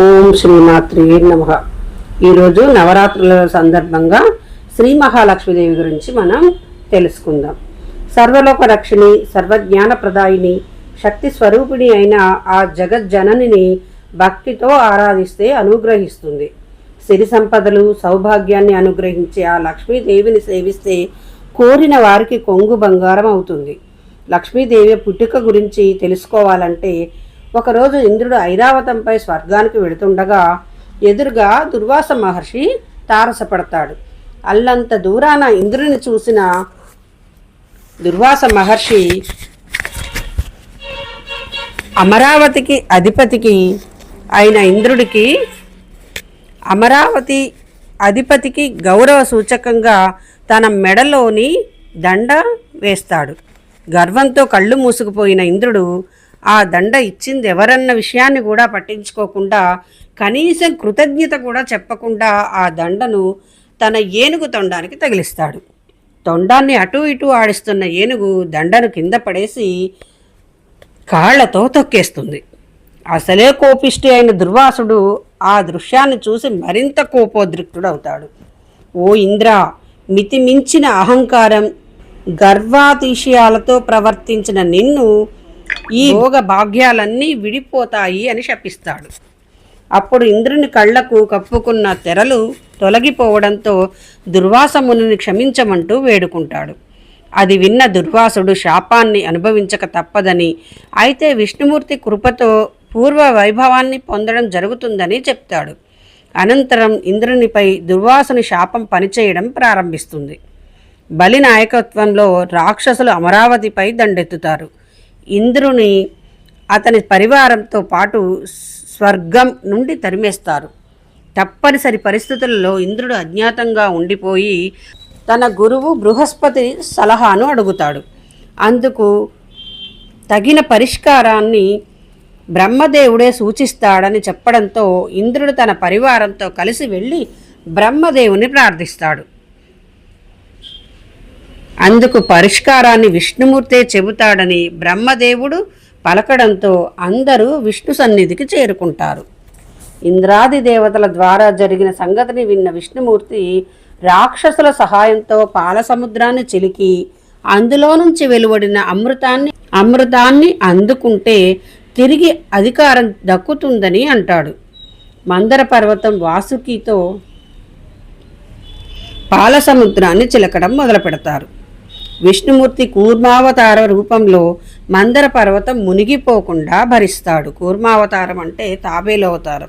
ఓం శ్రీమాత్రి నమ. ఈరోజు నవరాత్రుల సందర్భంగా శ్రీ మహాలక్ష్మీదేవి గురించి మనం తెలుసుకుందాం. సర్వలోక రక్షిణి సర్వజ్ఞాన ప్రదాయిని శక్తి స్వరూపిణి అయిన ఆ జగజ్జననిని భక్తితో ఆరాధిస్తే అనుగ్రహిస్తుంది. సిరి సంపదలు సౌభాగ్యాన్ని అనుగ్రహించే ఆ లక్ష్మీదేవిని సేవిస్తే కోరిన వారికి కొంగు బంగారం అవుతుంది. లక్ష్మీదేవి పుట్టుక గురించి తెలుసుకోవాలంటే ఒకరోజు ఇంద్రుడు ఐరావతంపై స్వర్గానికి వెళుతుండగా ఎదురుగా దుర్వాస మహర్షి తారసపడతాడు. అల్లంత దూరాన ఇంద్రుని చూసిన దుర్వాస మహర్షి అమరావతికి అధిపతికి అయిన ఇంద్రుడికి అమరావతి అధిపతికి గౌరవ సూచకంగా తన మెడలోని దండ వేస్తాడు. గర్వంతో కళ్ళు మూసుకుపోయిన ఇంద్రుడు ఆ దండ ఇచ్చింది ఎవరన్న విషయాన్ని కూడా పట్టించుకోకుండా కనీసం కృతజ్ఞత కూడా చెప్పకుండా ఆ దండను తన ఏనుగు తొండానికి తగిలిస్తాడు. తొండాన్ని అటు ఇటు ఆడిస్తున్న ఏనుగు దండను కింద పడేసి కాళ్ళతో తొక్కేస్తుంది. అసలే కోపిష్టి అయిన దుర్వాసుడు ఆ దృశ్యాన్ని చూసి మరింత కోపోద్రిక్తుడవుతాడు. ఓ ఇంద్ర మితిమించిన అహంకారం గర్వాతిశయాలతో ప్రవర్తించిన నిన్ను ఈ భోగ భాగ్యాలన్నీ విడిపోతాయి అని శపిస్తాడు. అప్పుడు ఇంద్రుని కళ్ళకు కప్పుకున్న తెరలు తొలగిపోవడంతో దుర్వాసముని క్షమించమంటూ వేడుకుంటాడు. అది విన్న దుర్వాసుడు శాపాన్ని అనుభవించక తప్పదని అయితే విష్ణుమూర్తి కృపతో పూర్వ వైభవాన్ని పొందడం జరుగుతుందని చెప్తాడు. అనంతరం ఇంద్రునిపై దుర్వాసుని శాపం పనిచేయడం ప్రారంభిస్తుంది. బలి నాయకత్వంలో రాక్షసులు అమరావతిపై దండెత్తుతారు. ఇంద్రుని అతని పరివారంతో పాటు స్వర్గం నుండి తరిమేస్తారు. తప్పనిసరి పరిస్థితులలో ఇంద్రుడు అజ్ఞాతంగా ఉండిపోయి తన గురువు బృహస్పతి సలహాను అడుగుతాడు. అందుకు తగిన పరిష్కారాన్ని బ్రహ్మదేవుడే సూచిస్తాడని చెప్పడంతో ఇంద్రుడు తన పరివారంతో కలిసి వెళ్ళి బ్రహ్మదేవుని ప్రార్థిస్తాడు. అందుకు పరిష్కారాన్ని విష్ణుమూర్తే చెబుతాడని బ్రహ్మదేవుడు పలకడంతో అందరూ విష్ణు సన్నిధికి చేరుకుంటారు. ఇంద్రాది దేవతల ద్వారా జరిగిన సంగతిని విన్న విష్ణుమూర్తి రాక్షసుల సహాయంతో పాలసముద్రాన్ని చిలికి అందులో నుంచి వెలువడిన అమృతాన్ని అమృతాన్ని అందుకుంటే తిరిగి అధికారం దక్కుతుందని అంటాడు. మందర పర్వతం వాసుకితో పాలసముద్రాన్ని చిలకడం మొదలు పెడతారు విష్ణుమూర్తి కూర్మావతార రూపంలో మందర పర్వతం మునిగిపోకుండా భరిస్తాడు. కూర్మావతారం అంటే తాబేలు అవతారం.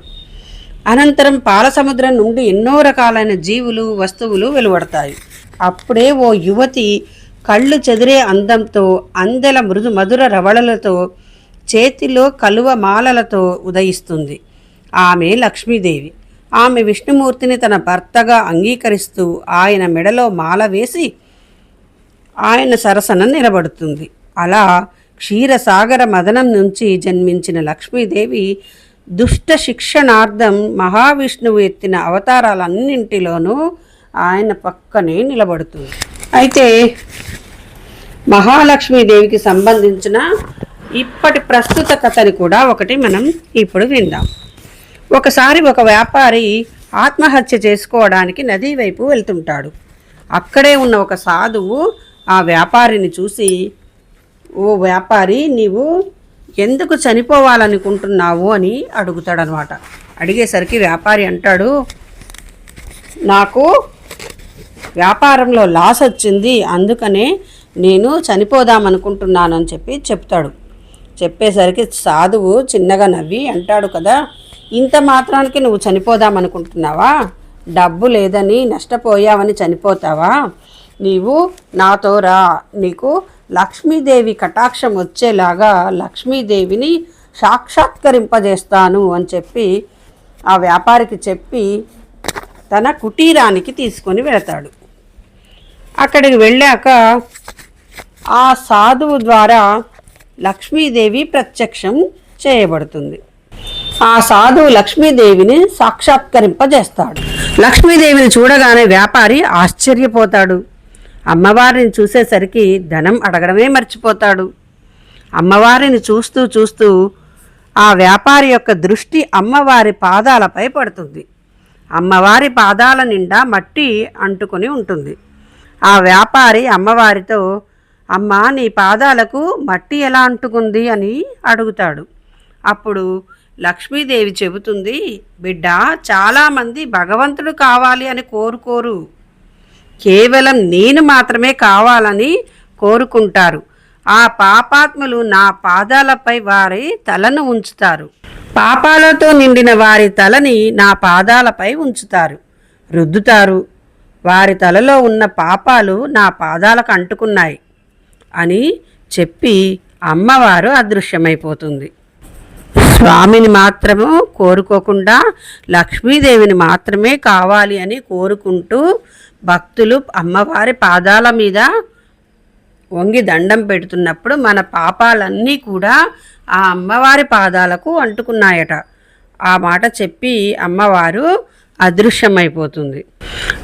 అనంతరం పాలసముద్రం నుండి ఎన్నో రకాలైన జీవులు వస్తువులు వెలువడతాయి. అప్పుడే ఓ యువతి కళ్ళు చెదిరే అందంతో అందెల మృదు మధుర రవళలతో చేతిలో కలువ మాలలతో ఉదయిస్తుంది. ఆమె లక్ష్మీదేవి. ఆమె విష్ణుమూర్తిని తన భర్తగా అంగీకరిస్తూ ఆయన మెడలో మాల వేసి ఆయన సరసన నిలబడుతుంది. అలా క్షీరసాగర మదనం నుంచి జన్మించిన లక్ష్మీదేవి దుష్ట శిక్షణార్థం మహావిష్ణువు ఎత్తిన అవతారాలన్నింటిలోనూ ఆయన పక్కనే నిలబడుతుంది. అయితే మహాలక్ష్మీదేవికి సంబంధించిన ఇప్పటి ప్రస్తుత కథని కూడా ఒకటి మనం ఇప్పుడు విందాం. ఒకసారి ఒక వ్యాపారి ఆత్మహత్య చేసుకోవడానికి నది వైపు వెళ్తుంటాడు. అక్కడే ఉన్న ఒక సాధువు ఆ వ్యాపారిని చూసి ఓ వ్యాపారి నీవు ఎందుకు చనిపోవాలనుకుంటున్నావు? అని అడుగుతాడనమాట. అడిగేసరికి వ్యాపారి అంటాడు నాకు వ్యాపారంలో లాస్ వచ్చింది అందుకనే నేను చనిపోదామనుకుంటున్నాను అని చెప్పి చెప్తాడు. చెప్పేసరికి సాధువు చిన్నగా నవ్వి అంటాడు కదా ఇంత మాత్రానికి నువ్వు చనిపోదామనుకుంటున్నావా? డబ్బు లేదని నష్టపోయావని చనిపోతావా? నీవు నాతో రా. నీకు లక్ష్మీదేవి కటాక్షం వచ్చేలాగా లక్ష్మీదేవిని సాక్షాత్కరింపజేస్తాను అని చెప్పి ఆ వ్యాపారికి చెప్పి తన కుటీరానికి తీసుకొని వెళతాడు. అక్కడికి వెళ్ళాక ఆ సాధువు ద్వారా లక్ష్మీదేవి ప్రత్యక్షం చేయబడుతుంది. ఆ సాధువు లక్ష్మీదేవిని సాక్షాత్కరింపజేస్తాడు. లక్ష్మీదేవిని చూడగానే వ్యాపారి ఆశ్చర్యపోతాడు. అమ్మవారిని చూసేసరికి ధనం అడగడమే మర్చిపోతాడు. అమ్మవారిని చూస్తూ చూస్తూ ఆ వ్యాపారి యొక్క దృష్టి అమ్మవారి పాదాలపై పడుతుంది. అమ్మవారి పాదాల నిండా మట్టి అంటుకొని ఉంటుంది. ఆ వ్యాపారి అమ్మవారితో అమ్మ నీ పాదాలకు మట్టి ఎలా అంటుకుంది? అని అడుగుతాడు. అప్పుడు లక్ష్మీదేవి చెబుతుంది బిడ్డ చాలామంది భగవంతుడు కావాలి అని కోరుకోరు. కేవలం నేను మాత్రమే కావాలని కోరుకుంటారు. ఆ పాపాత్ములు నా పాదాలపై వారి తలను ఉంచుతారు. పాపాలతో నిండిన వారి తలని నా పాదాలపై ఉంచుతారు. రుద్దుతారు. వారి తలలో ఉన్న పాపాలు నా పాదాలకు అంటుకున్నాయి అని చెప్పి అమ్మవారు అదృశ్యమైపోతుంది. స్వామిని మాత్రము కోరుకోకుండా లక్ష్మీదేవిని మాత్రమే కావాలి అని కోరుకుంటూ భక్తులు అమ్మవారి పాదాల మీద వంగి దండం పెడుతున్నప్పుడు మన పాపాలన్నీ కూడా ఆ అమ్మవారి పాదాలకు అంటుకున్నాయట. ఆ మాట చెప్పి అమ్మవారు అదృశ్యమైపోతుంది.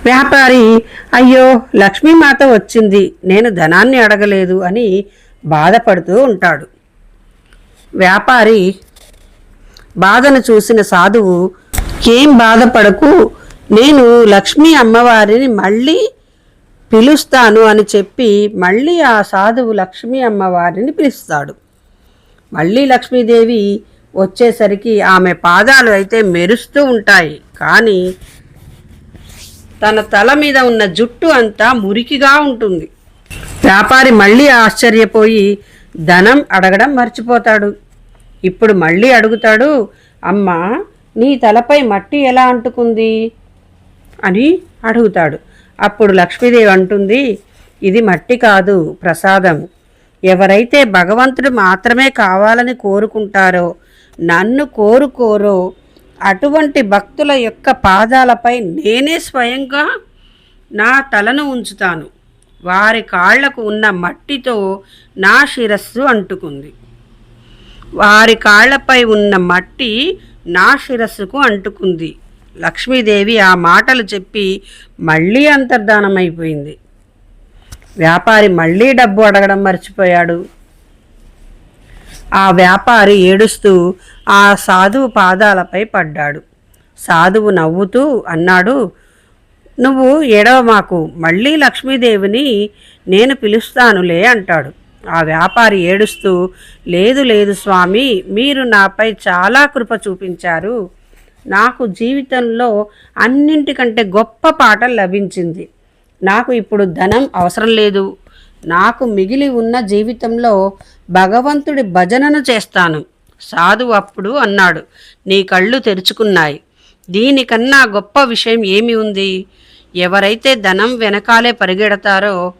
వ్యాపారి అయ్యో లక్ష్మీమాత వచ్చింది. నేను ధనాన్ని అడగలేదు అని బాధపడుతూ ఉంటాడు. వ్యాపారి బాధను చూసిన సాధువు ఏం బాధపడకు? నేను లక్ష్మీ అమ్మవారిని మళ్ళీ పిలుస్తాను అని చెప్పి మళ్ళీ ఆ సాధువు లక్ష్మీ అమ్మవారిని పిలుస్తాడు. మళ్ళీ లక్ష్మీదేవి వచ్చేసరికి ఆమె పాదాలు అయితే మెరుస్తూ ఉంటాయి. కానీ తన తల మీద ఉన్న జుట్టు అంతా మురికిగా ఉంటుంది. వ్యాపారి మళ్ళీ ఆశ్చర్యపోయి ధనం అడగడం మర్చిపోతాడు. ఇప్పుడు మళ్ళీ అడుగుతాడు అమ్మ నీ తలపై మట్టి ఎలా అంటుకుంది? అని అడుగుతాడు. అప్పుడు లక్ష్మీదేవి అంటుంది ఇది మట్టి కాదు ప్రసాదం. ఎవరైతే భగవంతుడు మాత్రమే కావాలని కోరుకుంటారో నన్ను కోరుకోరో అటువంటి భక్తుల యొక్క పాదాలపై నేనే స్వయంగా నా తలను ఉంచుతాను. వారి కాళ్ళకు ఉన్న మట్టితో నా శిరస్సు అంటుకుంది. వారి కాళ్ళపై ఉన్న మట్టి నా శిరస్సుకు అంటుకుంది. లక్ష్మీదేవి ఆ మాటలు చెప్పి మళ్ళీ అంతర్ధానమైపోయింది. వ్యాపారి మళ్ళీ డబ్బు అడగడం మర్చిపోయాడు. ఆ వ్యాపారి ఏడుస్తూ ఆ సాధువు పాదాలపై పడ్డాడు. సాధువు నవ్వుతూ అన్నాడు నువ్వు ఏడవ మాకు మళ్ళీ లక్ష్మీదేవిని నేను పిలుస్తానులే అంటాడు. ఆ వ్యాపారి ఏడుస్తూ లేదు లేదు స్వామి మీరు నాపై చాలా కృప చూపించారు. నాకు జీవితంలో అన్నింటికంటే గొప్ప పాట లభించింది. నాకు ఇప్పుడు ధనం అవసరం లేదు. నాకు మిగిలి ఉన్న జీవితంలో భగవంతుడి భజనను చేస్తాను. సాధువు అప్పుడు అన్నాడు. నీ కళ్ళు తెరుచుకున్నాయి. దీనికన్నా గొప్ప విషయం ఏమి ఉంది? ఎవరైతే ధనం వెనకాలే పరిగెడతారో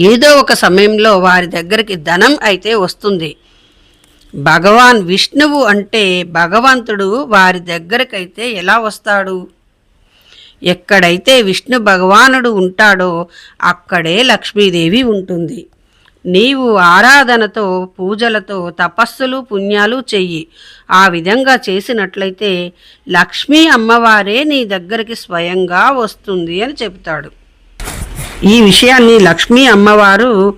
ఏదో ఒక సమయంలో వారి దగ్గరికి ధనం అయితే వస్తుంది. భగవాన్ విష్ణువు అంటే భగవంతుడు వారి దగ్గరకైతే ఎలా వస్తాడు? ఎక్కడైతే విష్ణు భగవానుడు ఉంటాడో అక్కడే లక్ష్మీదేవి ఉంటుంది. నీవు ఆరాధనతో పూజలతో తపస్సులు పుణ్యాలు చెయ్యి. ఆ విధంగా చేసినట్లయితే లక్ష్మీ అమ్మవారే నీ దగ్గరికి స్వయంగా వస్తుంది అని చెబుతాడు. ఈ విషయాన్ని లక్ష్మీ అమ్మవారు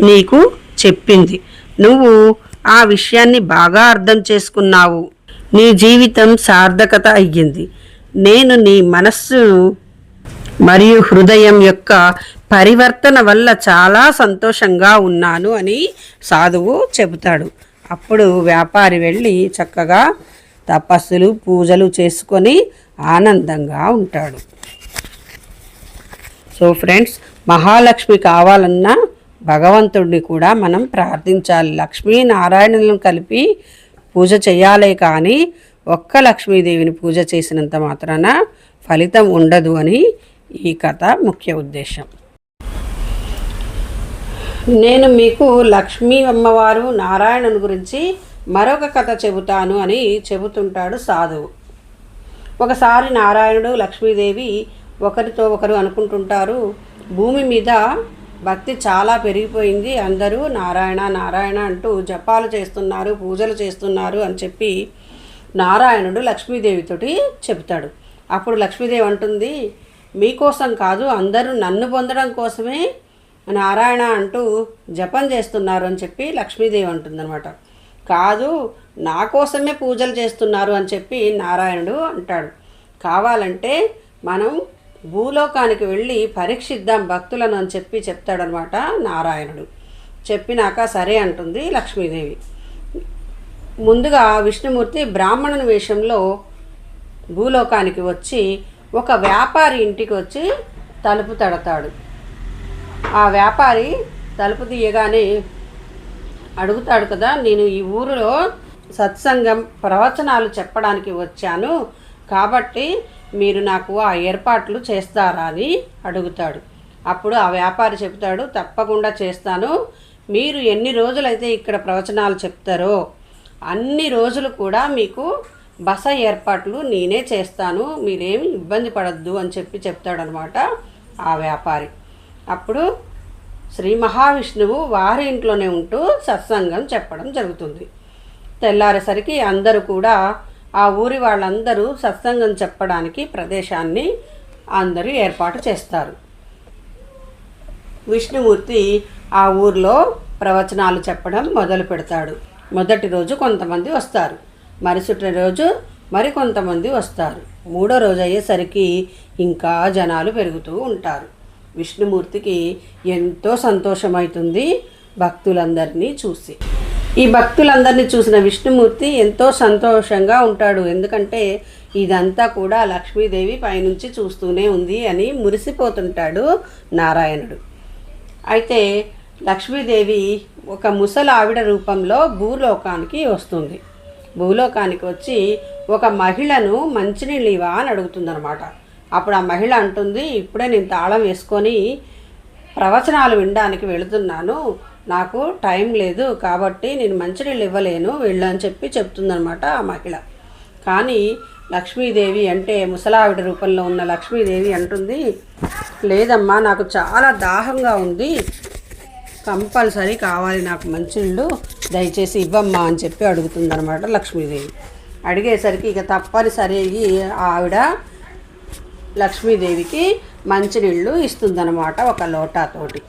నీకు చెప్పింది. నువ్వు ఆ విషయాన్ని బాగా అర్థం చేసుకున్నావు. నీ జీవితం సార్థకత అయ్యింది. నేను నీ మనస్సును మరియు హృదయం యొక్క పరివర్తన వల్ల చాలా సంతోషంగా ఉన్నాను అని సాధువు చెబుతాడు. అప్పుడు వ్యాపారి వెళ్ళి చక్కగా తపస్సులు పూజలు చేసుకొని ఆనందంగా ఉంటాడు. సో ఫ్రెండ్స్ మహాలక్ష్మి కావాలన్నా భగవంతుడిని కూడా మనం ప్రార్థించాలి. లక్ష్మీ నారాయణులను కలిపి పూజ చేయాలే కానీ ఒక్క లక్ష్మీదేవిని పూజ చేసినంత మాత్రాన ఫలితం ఉండదు అని ఈ కథ ముఖ్య ఉద్దేశం. నేను మీకు లక్ష్మీ అమ్మవారు నారాయణుని గురించి మరొక కథ చెబుతాను అని చెబుతుంటాడు సాధువు. ఒకసారి నారాయణుడు లక్ష్మీదేవి ఒకరితో ఒకరు అనుకుంటుంటారు భూమి మీద భక్తి చాలా పెరిగిపోయింది. అందరూ నారాయణ నారాయణ అంటూ జపాలు చేస్తున్నారు పూజలు చేస్తున్నారు అని చెప్పి నారాయణుడు లక్ష్మీదేవితోటి చెబుతాడు. అప్పుడు లక్ష్మీదేవి అంటుంది మీకోసం కాదు అందరూ నన్ను పొందడం కోసమే నారాయణ అంటూ జపం చేస్తున్నారు అని చెప్పి లక్ష్మీదేవి అంటుందన్నమాట. కాదు నా కోసమే పూజలు చేస్తున్నారు అని చెప్పి నారాయణుడు అంటాడు. కావాలంటే మనం భూలోకానికి వెళ్ళి పరీక్షిద్దాం భక్తులను అని చెప్పి చెప్తాడనమాట నారాయణుడు. చెప్పినాక సరే అంటుంది లక్ష్మీదేవి. ముందుగా విష్ణుమూర్తి బ్రాహ్మణుని వేషంలో భూలోకానికి వచ్చి ఒక వ్యాపారి ఇంటికి వచ్చి తలుపు తడతాడు. ఆ వ్యాపారి తలుపు తీయగానే అడుగుతాడు కదా నేను ఈ ఊరిలో సత్సంగం ప్రవచనాలు చెప్పడానికి వచ్చాను కాబట్టి మీరు నాకు ఆ ఏర్పాట్లు చేస్తారా అని అడుగుతాడు. అప్పుడు ఆ వ్యాపారి చెప్తాడు తప్పకుండా చేస్తాను. మీరు ఎన్ని రోజులైతే ఇక్కడ ప్రవచనాలు చెప్తారో అన్ని రోజులు కూడా మీకు బస ఏర్పాట్లు నేనే చేస్తాను. మీరేమి ఇబ్బంది పడద్దు అని చెప్పి చెప్తాడనమాట ఆ వ్యాపారి. అప్పుడు శ్రీ మహావిష్ణువు వారి ఇంట్లోనే ఉంటూ సత్సంగం చెప్పడం జరుగుతుంది. తెల్లారేసరికి అందరూ కూడా ఆ ఊరి వాళ్ళందరూ సత్సంగం చెప్పడానికి ప్రదేశాన్ని అందరూ ఏర్పాటు చేస్తారు. విష్ణుమూర్తి ఆ ఊర్లో ప్రవచనాలు చెప్పడం మొదలు పెడతాడు. మొదటి రోజు కొంతమంది వస్తారు. మరుసటి రోజు మరికొంతమంది వస్తారు. మూడో రోజు అయ్యేసరికి ఇంకా జనాలు పెరుగుతూ ఉంటారు. విష్ణుమూర్తికి ఎంతో సంతోషమవుతుంది భక్తులందరినీ చూసి. ఈ భక్తులందరినీ చూసిన విష్ణుమూర్తి ఎంతో సంతోషంగా ఉంటాడు. ఎందుకంటే ఇదంతా కూడా లక్ష్మీదేవి పైనుంచి చూస్తూనే ఉంది అని మురిసిపోతుంటాడు నారాయణుడు. అయితే లక్ష్మీదేవి ఒక ముసలావిడ రూపంలో భూలోకానికి వస్తుంది. భూలోకానికి వచ్చి ఒక మహిళను మంచినీళ్ళు ఇవా అని అడుగుతుందనమాట అప్పుడు ఆ మహిళ అంటుంది ఇప్పుడే నేను తాళం వేసుకొని ప్రవచనాలు వినడానికి వెళుతున్నాను. నాకు టైం లేదు కాబట్టి నేను మంచినీళ్ళు ఇవ్వలేను వెళ్ళు అని చెప్పి చెప్తుందనమాట ఆ మహిళ. కానీ లక్ష్మీదేవి అంటే ముసలావిడ రూపంలో ఉన్న లక్ష్మీదేవి అంటుంది లేదమ్మా నాకు చాలా దాహంగా ఉంది. కంపల్సరీ కావాలి నాకు మంచినీళ్ళు. దయచేసి ఇవ్వమ్మా అని చెప్పి అడుగుతుందనమాట లక్ష్మీదేవి. అడిగేసరికి ఇక తప్పనిసరి ఆవిడ లక్ష్మీదేవికి మంచినీళ్ళు ఇస్తుందనమాట ఒక లోటాతోటి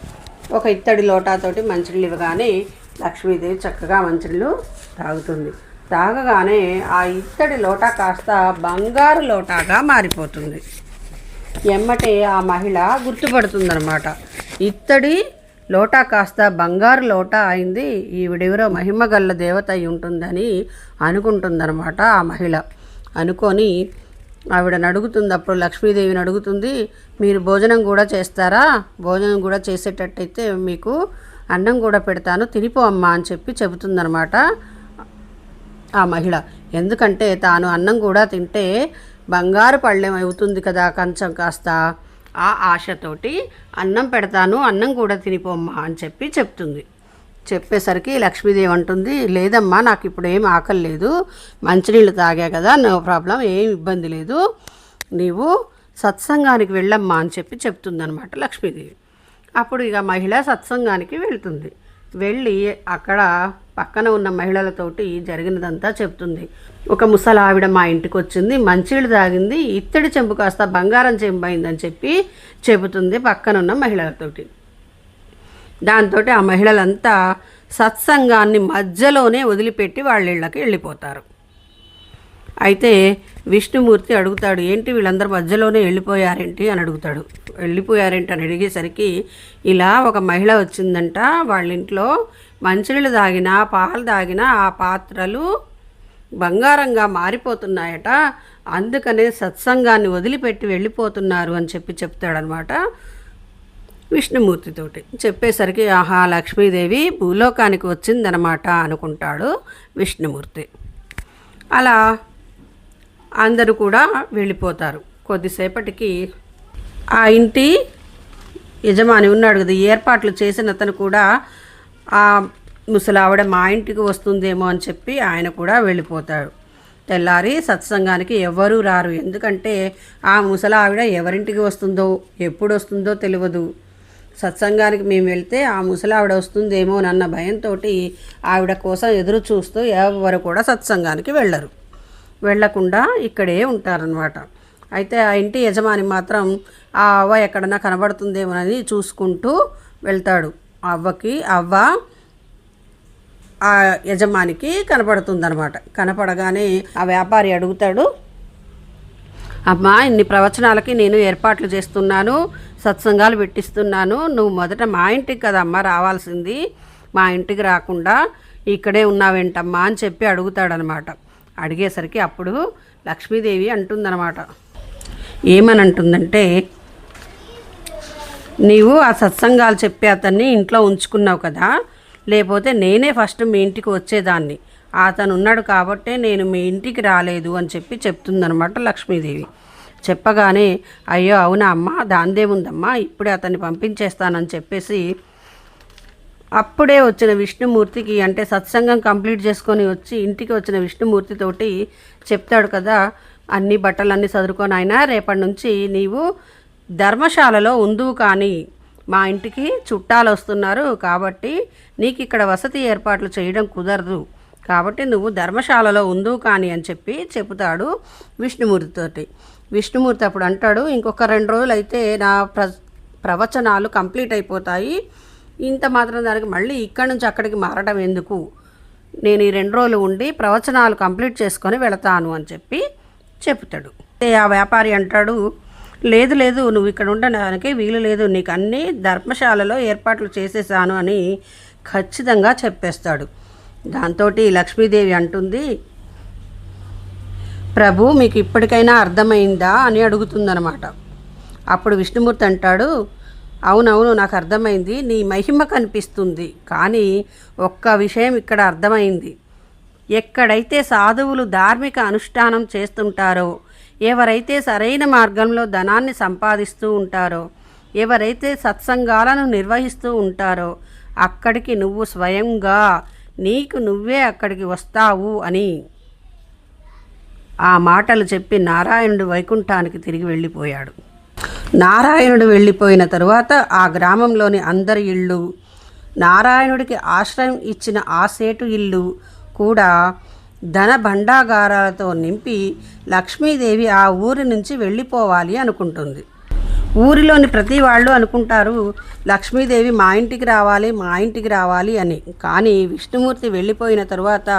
ఒక ఇత్తడి లోటాతోటి మంచినీళ్ళు ఇవ్వగానే లక్ష్మీదేవి చక్కగా మంచినీళ్ళు తాగుతుంది. తాగగానే ఆ ఇత్తడి లోటా కాస్త బంగారు లోటాగా మారిపోతుంది. ఎమ్మటే ఆ మహిళ గుర్తుపడుతుందన్నమాట. ఇత్తడి లోటా కాస్త బంగారు లోటా అయింది ఈవిడెవరో మహిమగల్ల దేవత అయి ఉంటుందని అనుకుంటుందన్నమాట ఆ మహిళ. అనుకొని ఆవిడని అడుగుతుంది అప్పుడు లక్ష్మీదేవిని అడుగుతుంది మీరు భోజనం కూడా చేస్తారా? భోజనం కూడా చేసేటట్టయితే మీకు అన్నం కూడా పెడతాను తినిపో అమ్మా అని చెప్పి చెబుతుందనమాట ఆ మహిళ. ఎందుకంటే తాను అన్నం కూడా తింటే బంగారు పళ్ళెం అవుతుంది కదా కంచం కాస్త. ఆ ఆశతోటి అన్నం పెడతాను అన్నం కూడా తినిపోమ్మా అని చెప్పి చెప్తుంది. చెప్పేసరికి లక్ష్మీదేవి అంటుంది లేదమ్మా నాకు ఇప్పుడు ఏం ఆకలి లేదు. మంచినీళ్ళు తాగా కదా నో ప్రాబ్లం ఏం ఇబ్బంది లేదు. నీవు సత్సంగానికి వెళ్ళమ్మా అని చెప్పి చెప్తుందనమాట లక్ష్మీదేవి. అప్పుడు ఇక మహిళ సత్సంగానికి వెళ్తుంది. వెళ్ళి అక్కడ పక్కన ఉన్న మహిళలతోటి జరిగినదంతా చెప్తుంది. ఒక ముసలి ఆవిడ మా ఇంటికి వచ్చింది మంచినీళ్ళు తాగింది ఇత్తడి చెంబు కాస్త బంగారం చెంపు అయిందని చెప్పి చెబుతుంది పక్కన ఉన్న మహిళలతోటి. దాంతో ఆ మహిళలంతా సత్సంగాన్ని మధ్యలోనే వదిలిపెట్టి వాళ్ళ ఇళ్ళకి వెళ్ళిపోతారు. అయితే విష్ణుమూర్తి అడుగుతాడు ఏంటి వీళ్ళందరూ మధ్యలోనే వెళ్ళిపోయారేంటి? అని అడుగుతాడు. వెళ్ళిపోయారేంటి? అని అడిగేసరికి ఇలా ఒక మహిళ వచ్చిందంట వాళ్ళ ఇంట్లో మంచినీళ్ళు తాగినా పాలు తాగినా ఆ పాత్రలు బంగారంగా మారిపోతున్నాయట అందుకనే సత్సంగాన్ని వదిలిపెట్టి వెళ్ళిపోతున్నారు అని చెప్పి చెప్తాడనమాట విష్ణుమూర్తితోటి. చెప్పేసరికి ఆహా లక్ష్మీదేవి భూలోకానికి వచ్చిందనమాట అనుకుంటాడు విష్ణుమూర్తి. అలా అందరూ కూడా వెళ్ళిపోతారు. కొద్దిసేపటికి ఆ ఇంటి యజమాని ఉన్నాడు కదా ఏర్పాట్లు చేసిన అతను కూడా ఆ ముసలావిడ మా ఇంటికి వస్తుందేమో అని చెప్పి ఆయన కూడా వెళ్ళిపోతాడు. తెల్లారి సత్సంగానికి ఎవరూ రారు. ఎందుకంటే ఆ ముసలావిడ ఎవరింటికి వస్తుందో ఎప్పుడు వస్తుందో తెలియదు. సత్సంగానికి మేము వెళ్తే ఆ ముసలావిడ వస్తుందేమో అన్న భయంతో ఆవిడ కోసం ఎదురు చూస్తూ ఎవరు కూడా సత్సంగానికి వెళ్ళరు. వెళ్ళకుండా ఇక్కడే ఉంటారనమాట అయితే ఆ ఇంటి యజమాని మాత్రం ఆ అవ్వ ఎక్కడన్నా కనబడుతుందేమోనని చూసుకుంటూ వెళ్తాడు. ఆ అవ్వకి అవ్వ ఆ యజమానికి కనపడుతుందనమాట కనపడగానే ఆ వ్యాపారి అడుగుతాడు అమ్మా ఇన్ని ప్రవచనాలకి నేను ఏర్పాట్లు చేస్తున్నాను సత్సంగాలు పెట్టిస్తున్నాను. నువ్వు మొదట మా ఇంటికి కదా రావాల్సింది. మా ఇంటికి రాకుండా ఇక్కడే ఉన్నావేంటమ్మా అని చెప్పి అడుగుతాడనమాట. అడిగేసరికి అప్పుడు లక్ష్మీదేవి అంటుందన్నమాట ఏమనంటుందంటే నీవు ఆ సత్సంగాలు చెప్పే అతన్ని ఇంట్లో ఉంచుకున్నావు కదా లేకపోతే నేనే ఫస్ట్ మీ ఇంటికి వచ్చేదాన్ని. అతను ఉన్నాడు కాబట్టే నేను మీ ఇంటికి రాలేదు అని చెప్పి చెప్తుందనమాట లక్ష్మీదేవి. చెప్పగానే అయ్యో అవునా అమ్మ? దాందేముందమ్మా ఇప్పుడే అతన్ని పంపించేస్తానని చెప్పేసి అప్పుడే వచ్చిన విష్ణుమూర్తికి అంటే సత్సంగం కంప్లీట్ చేసుకొని వచ్చి ఇంటికి వచ్చిన విష్ణుమూర్తితోటి చెప్తాడు కదా అన్ని బట్టలన్నీ చదువుకొని ఆయన రేపటి నుంచి నీవు ధర్మశాలలో ఉందువు కానీ మా ఇంటికి చుట్టాలు వస్తున్నారు కాబట్టి నీకు ఇక్కడ వసతి ఏర్పాట్లు చేయడం కుదరదు. కాబట్టి నువ్వు ధర్మశాలలో ఉందువు కానీ అని చెప్పి చెబుతాడు విష్ణుమూర్తితోటి. విష్ణుమూర్తి అప్పుడు అంటాడు ఇంకొక రెండు రోజులు అయితే నా ప్ర ప్రవచనాలు కంప్లీట్ అయిపోతాయి. ఇంత మాత్రం దానికి మళ్ళీ ఇక్కడి నుంచి అక్కడికి మారడం ఎందుకు? నేను ఈ రెండు రోజులు ఉండి ప్రవచనాలు కంప్లీట్ చేసుకొని వెళతాను అని చెప్పి చెప్తాడు అయితే ఆ వ్యాపారి అంటాడు లేదు లేదు నువ్వు ఇక్కడ ఉండడానికి వీలు లేదు. నీకు అన్ని ధర్మశాలలో ఏర్పాట్లు చేసేసాను అని ఖచ్చితంగా చెప్పేస్తాడు. దాంతో లక్ష్మీదేవి అంటుంది ప్రభు మీకు ఇప్పటికైనా అర్థమైందా? అని అడుగుతుందనమాట అప్పుడు విష్ణుమూర్తి అంటాడు అవునవును నాకు అర్థమైంది. నీ మహిమ కనిపిస్తుంది కానీ ఒక్క విషయం ఇక్కడ అర్థమైంది. ఎక్కడైతే సాధువులు ధార్మిక అనుష్ఠానం చేస్తుంటారో ఎవరైతే సరైన మార్గంలో ధనాన్ని సంపాదిస్తూ ఉంటారో ఎవరైతే సత్సంగాలను నిర్వహిస్తూ ఉంటారో అక్కడికి నువ్వు స్వయంగా నీకు నువ్వే అక్కడికి వస్తావు అని ఆ మాటలు చెప్పి నారాయణుడు వైకుంఠానికి తిరిగి వెళ్ళిపోయాడు. నారాయణుడు వెళ్ళిపోయిన తరువాత ఆ గ్రామంలోని అందరి ఇళ్ళు నారాయణుడికి ఆశ్రయం ఇచ్చిన ఆ సేటు ఇల్లు కూడా ధన భండాగారాలతో నింపి లక్ష్మీదేవి ఆ ఊరి నుంచి వెళ్ళిపోవాలి అనుకుంటుంది. ఊరిలోని ప్రతి వాళ్ళు అనుకుంటారు లక్ష్మీదేవి మా ఇంటికి రావాలి మా ఇంటికి రావాలి అని. కానీ విష్ణుమూర్తి వెళ్ళిపోయిన తరువాత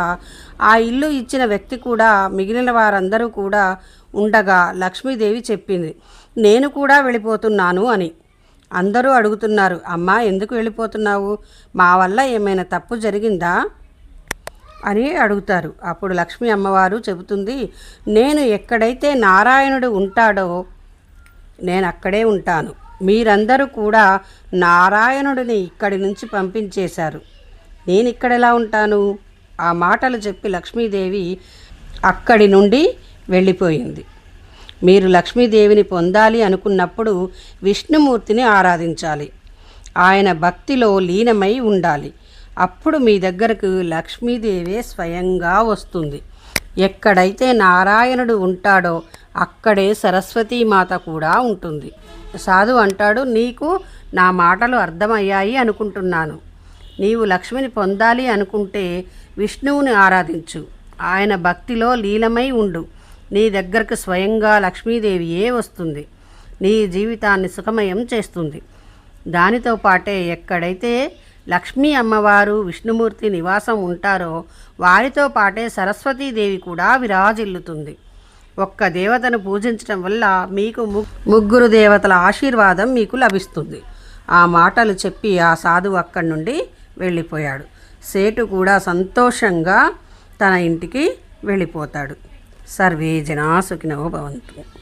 ఆ ఇల్లు ఇచ్చిన వ్యక్తి కూడా మిగిలిన వారందరూ కూడా ఉండగా లక్ష్మీదేవి చెప్పింది నేను కూడా వెళ్ళిపోతున్నాను అని. అందరూ అడుగుతున్నారు అమ్మ ఎందుకు వెళ్ళిపోతున్నావు? మా వల్ల ఏమైనా తప్పు జరిగిందా? అని అడుగుతారు. అప్పుడు లక్ష్మీ అమ్మవారు చెబుతుంది నేను ఎక్కడైతే నారాయణుడు ఉంటాడో నేను అక్కడే ఉంటాను. మీరందరూ కూడా నారాయణుడిని ఇక్కడి నుంచి పంపించేశారు. నేను ఇక్కడ ఎలా ఉంటాను? ఆ మాటలు చెప్పి లక్ష్మీదేవి అక్కడి నుండి వెళ్ళిపోయింది. మీరు లక్ష్మీదేవిని పొందాలి అనుకున్నప్పుడు విష్ణుమూర్తిని ఆరాధించాలి. ఆయన భక్తిలో లీనమై ఉండాలి. అప్పుడు మీ దగ్గరకు లక్ష్మీదేవే స్వయంగా వస్తుంది. ఎక్కడైతే నారాయణుడు ఉంటాడో అక్కడే సరస్వతీమాత కూడా ఉంటుంది. సాధు అంటాడు నీకు నా మాటలు అర్థమయ్యాయి అనుకుంటున్నాను. నీవు లక్ష్మిని పొందాలి అనుకుంటే విష్ణువుని ఆరాధించు. ఆయన భక్తిలో లీలమై ఉండు. నీ దగ్గరకు స్వయంగా లక్ష్మీదేవియే వస్తుంది. నీ జీవితాన్ని సుఖమయం చేస్తుంది. దానితో పాటే ఎక్కడైతే లక్ష్మీ అమ్మవారు విష్ణుమూర్తి నివాసం ఉంటారో వారితో పాటే సరస్వతీదేవి కూడా విరాజిల్లుతుంది. ఒక్క దేవతను పూజించడం వల్ల మీకు ముగ్గురు దేవతల ఆశీర్వాదం మీకు లభిస్తుంది. ఆ మాటలు చెప్పి ఆ సాధువు అక్కడి నుండి వెళ్ళిపోయాడు. సేటు కూడా సంతోషంగా తన ఇంటికి వెళ్ళిపోతాడు. సర్వే జనా సుఖినో భవంతు.